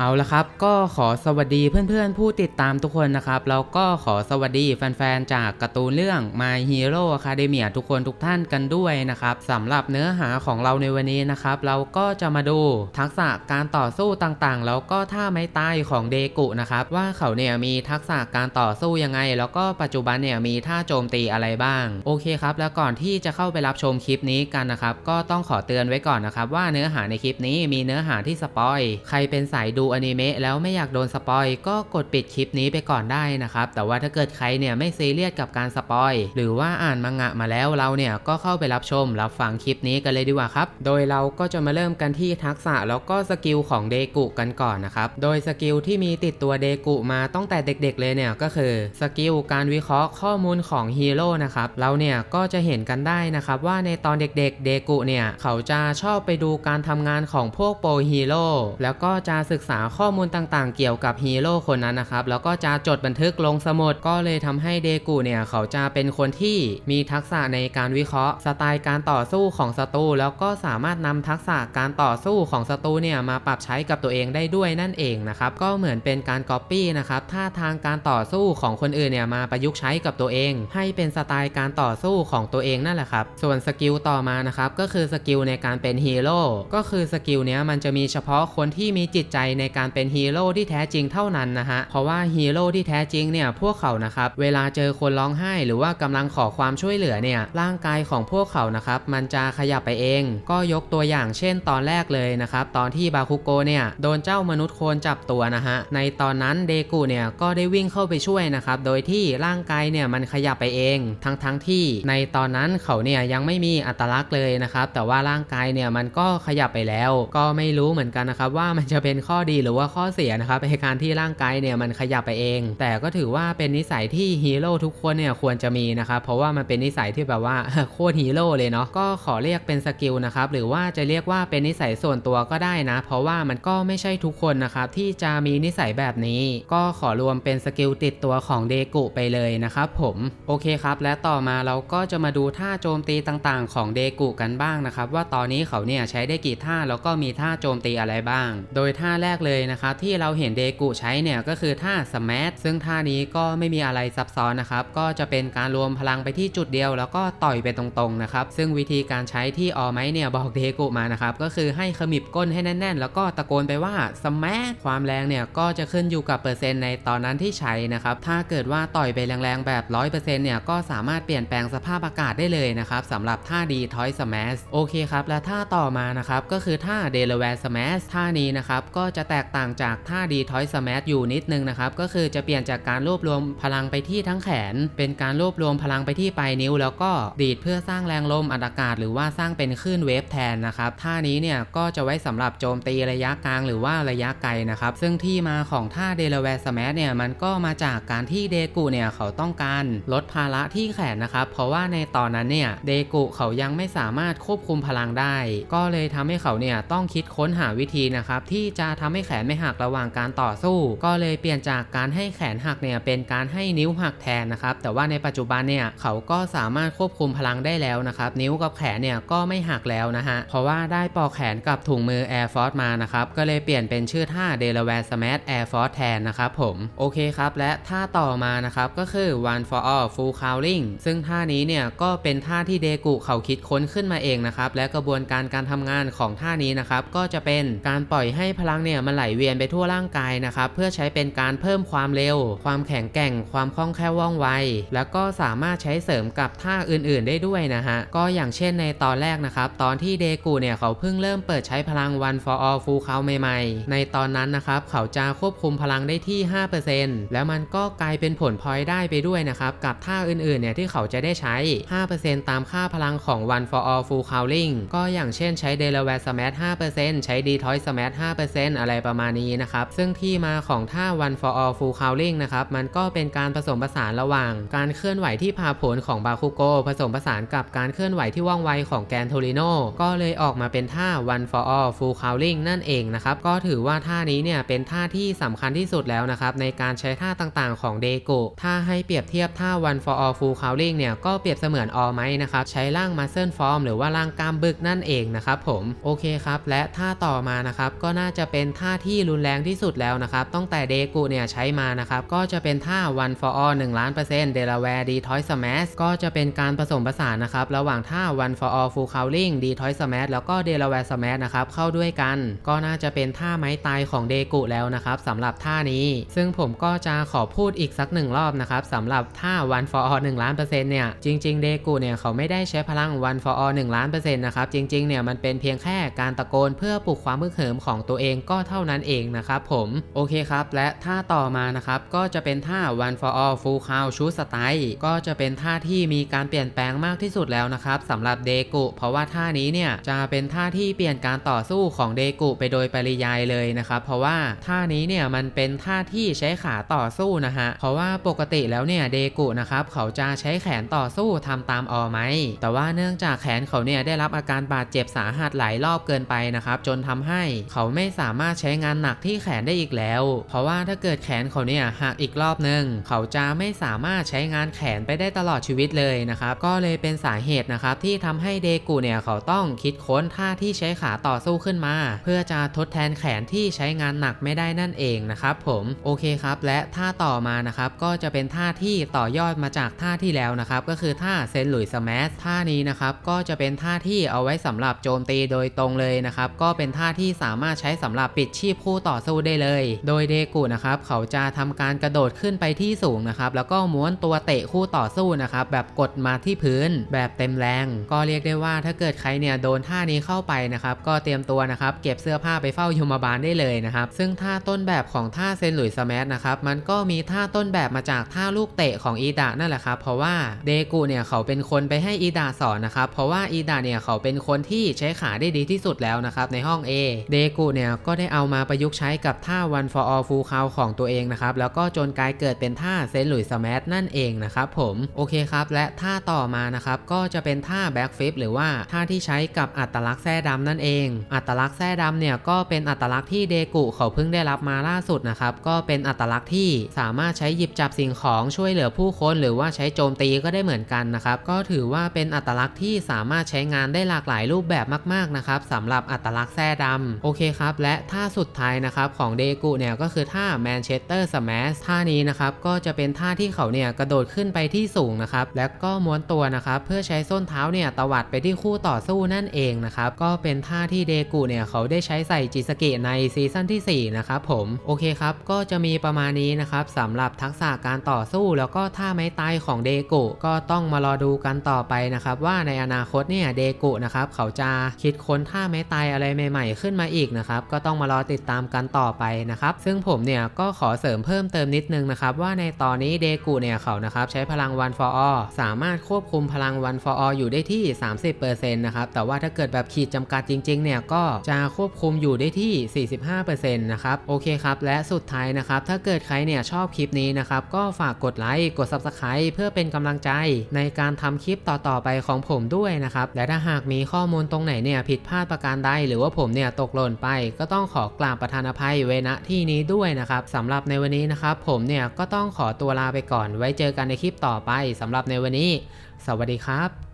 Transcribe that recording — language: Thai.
เอาละครับ ก็ขอสวัสดีเพื่อนๆ ผู้ติดตามทุกคนนะครับ แล้วก็ขอสวัสดีแฟนๆ จากการ์ตูนเรื่อง My Hero Academia ทุกคนทุกท่านกันด้วยนะครับสำหรับเนื้อหาของเราในวันนี้นะครับ เราก็จะมาดูทักษะการต่อสู้ต่างๆ แล้วก็ท่าไม้ตายของเดกุนะครับ ว่าเขาเนี่ยมีทักษะการต่อสู้ยังไง แล้วก็ปัจจุบันเนี่ยมีท่าโจมตีอะไรบ้าง โอเคครับ แล้วก่อนที่จะเข้าไปรับชมคลิปนี้กันนะครับ ก็ต้องขอเตือนไว้ก่อนนะครับว่าเนื้อหาในคลิปนี้มีเนื้อหาที่สปอย ใครเป็นสายดูอนิเมะแล้วไม่อยากโดนสปอยก็กดปิดคลิปนี้ไปก่อนได้นะครับ แต่ว่าถ้าเกิดใครเนี่ยไม่ซีเรียสกับการสปอยหรือว่าอ่านมังงะมาแล้วเราเนี่ยก็เข้าไปรับชมรับฟังคลิปนี้กันเลยดีกว่าครับ โดยเราก็จะมาเริ่มกันที่ทักษะแล้วก็สกิลของเดกุกันก่อนนะครับ โดยสกิลที่มีติดตัวเดกุมาตั้งแต่เด็กๆเลยเนี่ยก็คือสกิลการวิเคราะห์ข้อมูลของฮีโร่นะครับเราเนี่ยก็จะเห็นกันได้นะครับว่าในตอนเด็กๆเดกุเนี่ยเขาจะชอบไปดูการทำงานของพวกโปรฮีโร่แล้วก็จะศึกษาาข้อมูลต่างๆ เกี่ยวกับฮีโร่คนนั้นนะครับ แล้วก็จะจดบันทึกลงสมุดก็เลยทำให้เดกุเนี่ย เขาจะเป็นคนที่มีทักษะในการวิเคราะห์ สไตล์การต่อสู้ของศัตรูแล้วก็สามารถนำทักษะการต่อสู้ของศัตรูเนี่ย มาปรับใช้กับตัวเองได้ด้วยนั่นเองนะครับ ก็เหมือนเป็นการก๊อปปี้นะครับท่าทางการต่อสู้ของคนอื่นเนี่ยมาประยุกต์ใช้กับตัวเอง ให้เป็นสไตล์การต่อสู้ของตัวเองนั่นแหละครับส่วนสกิลต่อมานะครับก็คือสกิลในการเป็นฮีโร่ก็คือสกิลเนี้ยมันจะมีเฉพาะคนที่มีจิตใจในการเป็นฮีโร่ที่แท้จริงเท่านั้นนะฮะ เพราะว่าฮีโร่ที่แท้จริงเนี่ยพวกเขานะครับเวลาเจอคนร้องไห้หรือว่ากำลังขอความช่วยเหลือเนี่ยร่างกายของพวกเขานะครับมันจะขยับไปเอง ก็ยกตัวอย่างเช่นตอนแรกเลยนะครับตอนที่บาคุโกเนี่ยโดนเจ้ามนุษย์โคลนจับตัวนะฮะในตอนนั้นเดกุเนี่ยก็ได้วิ่งเข้าไปช่วยนะครับโดยที่ร่างกายเนี่ยมันขยับไปเอง ทั้งทั้งที่ในตอนนั้นเขาเนี่ยยังไม่มีอัตลักษณ์เลยนะครับแต่ว่าร่างกายเนี่ยมันก็ขยับไปแล้ว ก็ไม่รู้เหมือนกันนะครับว่ามันจะเป็นข้อดีหรือว่าข้อเสียนะครับในการที่ร่างกายเนี่ยมันขยับไปเอง แต่ก็ถือว่าเป็นนิสัยที่ฮีโร่ทุกคนเนี่ยควรจะมีนะครับเพราะว่ามันเป็นนิสัยที่แบบว่าโคตรฮีโร่เลยเนาะก็ขอเรียกเป็นสกิลนะครับหรือว่าจะเรียกว่าเป็นนิสัยส่วนตัวก็ได้นะ เพราะว่ามันก็ไม่ใช่ทุกคนนะครับที่จะมีนิสัยแบบนี้ ก็ขอรวมเป็นสกิลติดตัวของเดกุไปเลยนะครับผมโอเคครับและต่อมาเราก็จะมาดูท่าโจมตีต่างๆ ของเดกุกันบ้างนะครับว่าตอนนี้เขาเนี่ยใช้ได้กี่ท่าแล้วก็มีท่าโจมตีอะไรบ้าง โดยท่าแรกเลยนะครับที่เราเห็นเดกุใช้เนี่ยก็คือท่าสมัทซึ่งท่านี้ก็ไม่มีอะไรซับซ้อนนะครับก็จะเป็นการรวมพลังไปที่จุดเดียว แล้วก็ต่อยไปตรงๆนะครับซึ่งวิธีการใช้ที่ออไมเนี่ยบอกเดกุมานะครับก็คือให้ขมิบก้นให้แน่น ๆ แล้วก็ตะโกนไปว่าสมัทความแรงเนี่ยก็จะขึ้นอยู่กับเปอร์เซ็นต์ในตอนนั้นที่ใช้นะครับถ้าเกิดว่าต่อยไปแรงๆแบบ 100%เนี่ยก็สามารถเปลี่ยนแปลงสภาพอากาศได้เลยนะครับสำหรับท่าดีทอยสมัทโอเคครับและท่าต่อมานะครับก็คือท่าเดลแวร์สมัทท่านี้นะครับก็จะแตตกต่างจากท่าดีทอยสมัทอยู่นิดนึงนะครับ ก็คือจะเปลี่ยนจากการรวบรวมพลังไปที่ทั้งแขน เป็นการรวบรวมพลังไปที่ปลายนิ้ว แล้วก็ดีดเพื่อสร้างแรงลมอัดอากาศ หรือว่าสร้างเป็นคลื่นเวฟแทนนะครับท่านี้เนี่ยก็จะไว้สำหรับโจมตีระยะกลางหรือว่าระยะไกลนะครับ ซึ่งที่มาของท่าเดลแวร์สมัทเนี่ยมันก็มาจากการที่เดกุเนี่ยเขาต้องการลดภาระที่แขนนะครับ เพราะว่าในตอนนั้นเนี่ยเดกุเขายังไม่สามารถควบคุมพลังได้ ก็เลยทำให้เขาเนี่ยต้องคิดค้นหาวิธีนะครับที่จะทำให้แขนไม่หักระหว่างการต่อสู้ ก็เลยเปลี่ยนจากการให้แขนหักเนี่ยเป็นการให้นิ้วหักแทนนะครับแต่ว่าในปัจจุบันเนี่ยเขาก็สามารถควบคุมพลังได้แล้วนะครับนิ้วกับแขนเนี่ยก็ไม่หักแล้วนะฮะเพราะว่าได้ปอกแขนกับถุงมือ Air Force มานะครับก็เลยเปลี่ยนเป็นชื่อท่า Delaware Smash Air Force แทนนะครับผมโอเคครับและท่าต่อมานะครับก็คือ One for All Full Cowling ซึ่งท่านี้เนี่ยก็เป็นท่าที่เดกุเขาคิดค้นขึ้นมาเองนะครับและกระบวนการการทำงานของท่านี้นะครับก็จะเป็นการปล่อยให้พลังเนี่ยมันไหลเวียนไปทั่วร่างกายนะครับเพื่อใช้เป็นการเพิ่มความเร็ว ความแข็งแกร่ง ความคล่องแคล่วว่องไว แล้วก็สามารถใช้เสริมกับท่าอื่นๆ ได้ด้วยนะฮะก็อย่างเช่นในตอนแรกนะครับตอนที่เดกูเนี่ยเขาเพิ่งเริ่มเปิดใช้พลัง One for All Full Count ใหม่ๆ ในตอนนั้นนะครับเขาจะควบคุมพลังได้ที่ 5%แล้วมันก็กลายเป็นผลพลอยได้ไปด้วยนะครับกับท่าอื่นๆเนี่ยที่เขาจะได้ใช้ 5%ตามค่าพลังของ One for All Full Cowling ก็อย่างเช่นใช้ Delaware Smash 5%ใช้ Detroit Smash 5%อะไรประมาณนี้นะครับ ซึ่งที่มาของท่า One for All Full Cowling นะครับ มันก็เป็นการผสมผสานระหว่าง การเคลื่อนไหวที่พาผลของบาคุโกผสมผสานกับการเคลื่อนไหวที่ว่องไวของแกนโทริโนก็เลยออกมาเป็นท่า One for All Full Cowling นั่นเองนะครับ ก็ถือว่าท่านี้เนี่ยเป็นท่าที่สำคัญที่สุดแล้วนะครับ ในการใช้ท่าต่างๆ ของเดโกถ้าให้เปรียบเทียบท่า One for All Full Cowling เนี่ยก็เปรียบเสมือนออไมนะครับใช้ร่าง Muscle Form หรือว่าร่างกล้ามบึกนั่นเองนะครับผมโอเคครับและท่าต่อมานะครับก็น่าจะเป็นท่าท่าที่รุนแรงที่สุดแล้วนะครับตั้งแต่เดกุเนี่ยใช้มานะครับก็จะเป็นท่า one for all 1ล้านเปอร์เซ็นต์เดลาแวร์ดีทอยสมาร์ก็จะเป็นการผสมผสานนะครับระหว่างท่า one for all full cowling ดีทอยสมาร์แล้วก็เดลาแวร์สมาร์นะครับเข้าด้วยกัน ก็น่าจะเป็นท่าไม้ตายของเดกุแล้วนะครับสำหรับท่านี้ ซึ่งผมก็จะขอพูดอีกสักหนึ่งรอบนะครับสำหรับท่า one for all 1ล้านเปอร์เซ็นต์เนี่ยจริง ๆ เดกุเนี่ยเขาไม่ได้ใช้พลัง one for all 1ล้านเปอร์เซ็นต์นะครับจริงๆเนี่ยมันเป็นเพียงแค่การตะโกนเพื่อปลุกความมึกเหิมของตัวเองก็เท่านั้นเองนะครับผมโอเคครับ และท่าต่อมานะครับก็จะเป็นท่า one for all full count ชูสไตล์ก็จะเป็นท่าที่มีการเปลี่ยนแปลงมากที่สุดแล้วนะครับสำหรับเดกุเพราะว่าท่านี้เนี่ยจะเป็นท่าที่เปลี่ยนการต่อสู้ของเดกุไปโดยปริยายเลยนะครับเพราะว่าท่านี้เนี่ยมันเป็นท่าที่ใช้ขาต่อสู้นะฮะเพราะว่าปกติแล้วเนี่ยเดกุนะครับเขาจะใช้แขนต่อสู้ทำตามออไหมแต่ว่าเนื่องจากแขนเขาเนี่ยได้รับอาการบาดเจ็บสาหัสหลายรอบเกินไปนะครับจนทำให้เขาไม่สามารถใช้ช้งานหนักที่แขนได้อีกแล้ว เพราะว่าถ้าเกิดแขนเขาเนี่ยหักอีกรอบนึง เขาจะไม่สามารถใช้งานแขนไปได้ตลอดชีวิตเลยนะครับ ก็เลยเป็นสาเหตุนะครับที่ทำให้เดกุเนี่ยเขาต้องคิดค้นท่าที่ใช้ขาต่อสู้ขึ้นมา เพื่อจะทดแทนแขนที่ใช้งานหนักไม่ได้นั่นเองนะครับผมโอเคครับและท่าต่อมานะครับก็จะเป็นท่าที่ต่อยอดมาจากท่าที่แล้วนะครับก็คือท่าเซนหลุยสแมสท่านี้นะครับก็จะเป็นท่าที่เอาไว้สำหรับโจมตีโดยตรงเลยนะครับก็เป็นท่าที่สามารถใช้สำหรับปิดชีพคู่ต่อสู้ได้เลย โดยเดกุนะครับเขาจะทำการกระโดดขึ้นไปที่สูงนะครับแล้วก็ม้วนตัวเตะคู่ต่อสู้นะครับแบบกดมาที่พื้นแบบเต็มแรง ก็เรียกได้ว่าถ้าเกิดใครเนี่ยโดนท่านี้เข้าไปนะครับก็เตรียมตัวนะครับเก็บเสื้อผ้าไปเฝ้ายมบาลได้เลยนะครับซึ่งท่าต้นแบบของท่าเซนหลุยสแมสนะครับมันก็มีท่าต้นแบบมาจากท่าลูกเตะของอีดะนั่นแหละครับเพราะว่าเดกุเนี่ยเขาเป็นคนไปให้อีดะสอนนะครับเพราะว่าอีดะเนี่ยเขาเป็นคนที่ใช้ขาได้ดีที่สุดแล้วนะครับในห้อง A เดกุเนี่ยก็ได้เอามาประยุกต์ใช้กับท่า one for all full count ของตัวเองนะครับ แล้วก็จนกลายเกิดเป็นท่าเซนหลุยสแมสนั่นเองนะครับผมโอเคครับและท่าต่อมานะครับก็จะเป็นท่าแบ็กฟลิปหรือว่าท่าที่ใช้กับอัตลักษณ์แท้ดำนั่นเอง อัตลักษณ์แท้ดำเนี่ยก็เป็นอัตลักษณ์ที่เดกุเขาเพิ่งได้รับมาล่าสุดนะครับก็เป็นอัตลักษณ์ที่สามารถใช้หยิบจับสิ่งของช่วยเหลือผู้คนหรือว่าใช้โจมตีก็ได้เหมือนกันนะครับก็ถือว่าเป็นอัตลักษณ์ที่สามารถใช้งานได้หลากหลายรูปแบบมากๆนะครับสำหรับอัตลักษณ์แท้ดำโอเคครับและท่าสุดท้ายนะครับของเดกุเนี่ยก็คือท่าแมนเชสเตอร์สแมชท่านี้นะครับก็จะเป็นท่าที่เขาเนี่ยกระโดดขึ้นไปที่สูงนะครับแล้วก็ม้วนตัวนะครับเพื่อใช้ส้นเท้าเนี่ยตวัดไปที่คู่ต่อสู้นั่นเองนะครับก็เป็นท่าที่เดกุเนี่ยเขาได้ใช้ใส่จิสกิในซีซั่นที่ 4 นะครับผมโอเคครับก็จะมีประมาณนี้นะครับสำหรับทักษะการต่อสู้แล้วก็ท่าไม้ตายของเดกุก็ต้องมารอดูกันต่อไปนะครับว่าในอนาคตเนี่ยเดกุนะครับเขาจะคิดค้นท่าไม้ตายอะไรใหม่ ๆ ขึ้นมาอีกนะครับก็ต้องมารอติดตามกันต่อไปนะครับ ซึ่งผมเนี่ยก็ขอเสริมเพิ่มเติมนิดนึงนะครับ ว่าในตอนนี้เดกุเนี่ยเขานะครับใช้พลัง one for all สามารถควบคุมพลัง one for all อยู่ได้ที่ 30%นะครับแต่ว่าถ้าเกิดแบบขีดจำกัดจริงๆเนี่ยก็จะควบคุมอยู่ได้ที่ 45%นะครับโอเคครับ และสุดท้ายนะครับ ถ้าเกิดใครเนี่ยชอบคลิปนี้นะครับ ก็ฝากกดไลค์กด subscribe เพื่อเป็นกำลังใจในการทำคลิปต่อๆไปของผมด้วยนะครับและถ้าหากมีข้อมูลตรงไหนเนี่ยผิดพลาดประการใดหรือว่าผมเนี่ยตกหล่นไปก็ต้องขอกราบประธานอภัยเวณที่นี้ด้วยนะครับสำหรับในวันนี้นะครับผมเนี่ยก็ต้องขอตัวลาไปก่อนไว้เจอกันในคลิปต่อไปสำหรับในวันนี้ สวัสดีครับ